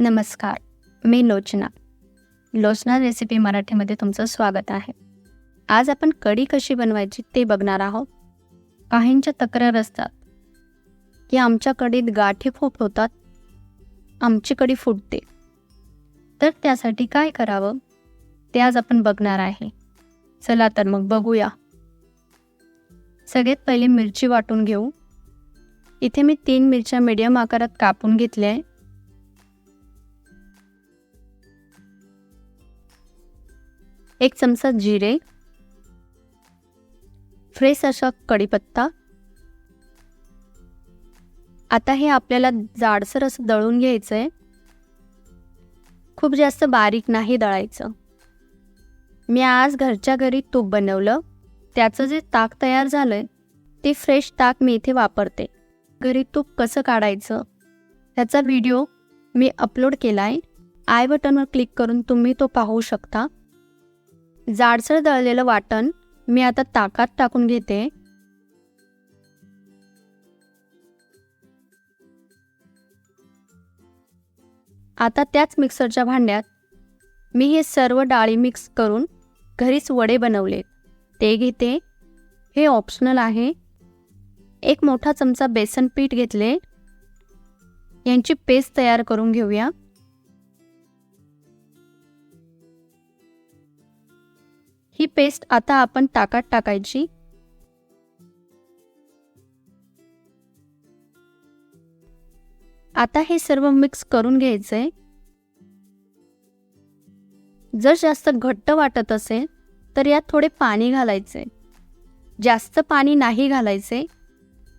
नमस्कार मी लोचना. लोचना रेसिपी मराठीमध्ये तुमचं स्वागत आहे. आज आपण कढी कशी बनवायची ते बघणार आहोत. काहींच्या तक्रार असतात की आमच्या कढीत गाठी खूप होतात आमची कढी फुटते. तर त्यासाठी काय करावं ते आज आपण बघणार आहे. चला तर मग बघूया. सगळ्यात पहिले मिरची वाटून घेऊ. इथे मी तीन मिरच्या मीडियम आकारात कापून घेतल्या आहे एक चमचा जिरे. फ्रेश असा कढीपत्ता आता हे आपल्याला जाडसर असं दळून घ्यायचं आहे खूप जास्त बारीक नाही दळायचं. मी आज घरच्या घरी तूप बनवलं. त्याचं जे ताक तयार झालं आहे ते फ्रेश ताक मी इथे वापरते. घरी तूप कसं काढायचं? त्याचा व्हिडिओ मी अपलोड केला आहे आय बटनवर क्लिक करून तुम्ही तो पाहू शकता. जाडसर दळलेलं वाटण मी आता ताकात टाकून घेते. आता त्याच मिक्सरच्या भांड्यात मी हे सर्व डाळी मिक्स करून घरीच वडे बनवले. ते घेते. हे ऑप्शनल आहे. एक मोठा चमचा बेसन पीठ घेतले. यांची पेस्ट तयार करून घेऊया. ही पेस्ट आता आपण ताकात टाकायची. आता हे सर्व मिक्स करून घ्यायचंय. जर जास्त घट्ट वाटत असेल तर यात थोडे पाणी घालायचे जास्त पाणी नाही घालायचे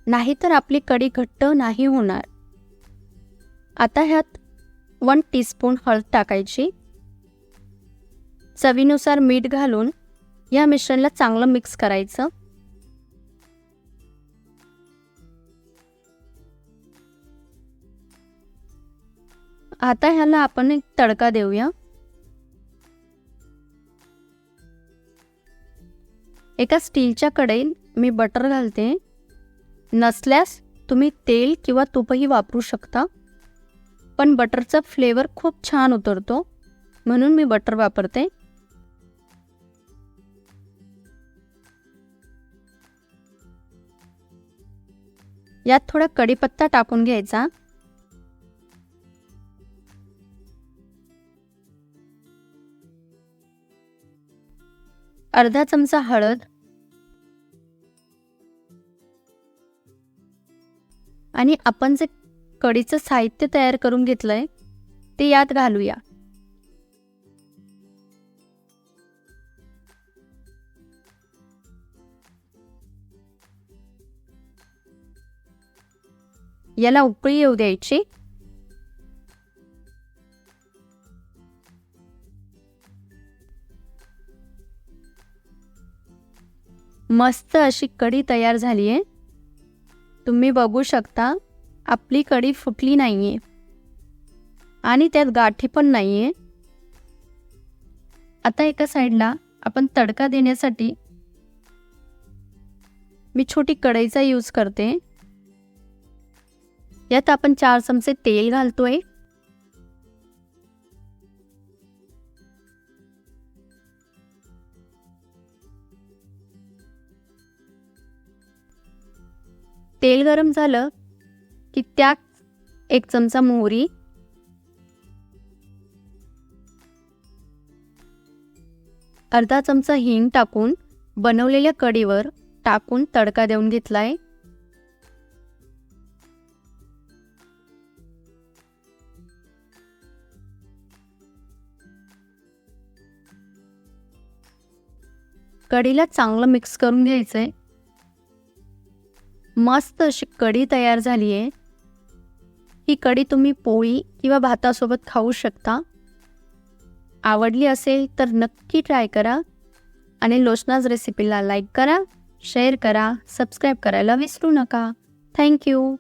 नाहीतर आपली कढी घट्ट नाही होणार. आता ह्यात वन टीस्पून हळद टाकायची. चवीनुसार मीठ घालून या मिश्रणला चांगलं मिक्स करायचं. आता ह्याला आपण एक तडका देऊया. एका स्टीलच्या कढईत मी बटर घालते. नसल्यास तुम्ही तेल किंवा तूपही वापरू शकता. पण बटरचा फ्लेवर खूप छान उतरतो. म्हणून मी बटर वापरते. यात थोडा कढीपत्ता टाकून घ्यायचा. अर्धा चमचा हळद. आणि आपण जे कढीचं साहित्य तयार करून घेतलंय ते यात घालूया. याला उकळी येऊ द्यायची. मस्त अशी कढी तयार झाली आहे. तुम्ही बघू शकता आपली कढी फुटली नाही आहे आणि त्यात गाठी पण नाही आहे आता एका साईडला आपण तडका देण्यासाठी मी छोटी कढईचा यूज करते. यात आपण चार चमचे तेल घालतोय. तेल गरम झालं की त्यात एक चमचा मोहरी. अर्धा चमचा हिंग टाकून बनवलेल्या कढीवर टाकून तडका देऊन घेतलाय. कढीला चांगलं मिक्स करून घ्यायचं आहे मस्त अशी कढी तयार झाली आहे ही कढी तुम्ही पोळी किंवा भातासोबत खाऊ शकता. आवडली असेल तर नक्की ट्राय करा आणि लोचनाज रेसिपीला लाईक करा शेअर करा सबस्क्राईब करायला विसरू नका. थँक्यू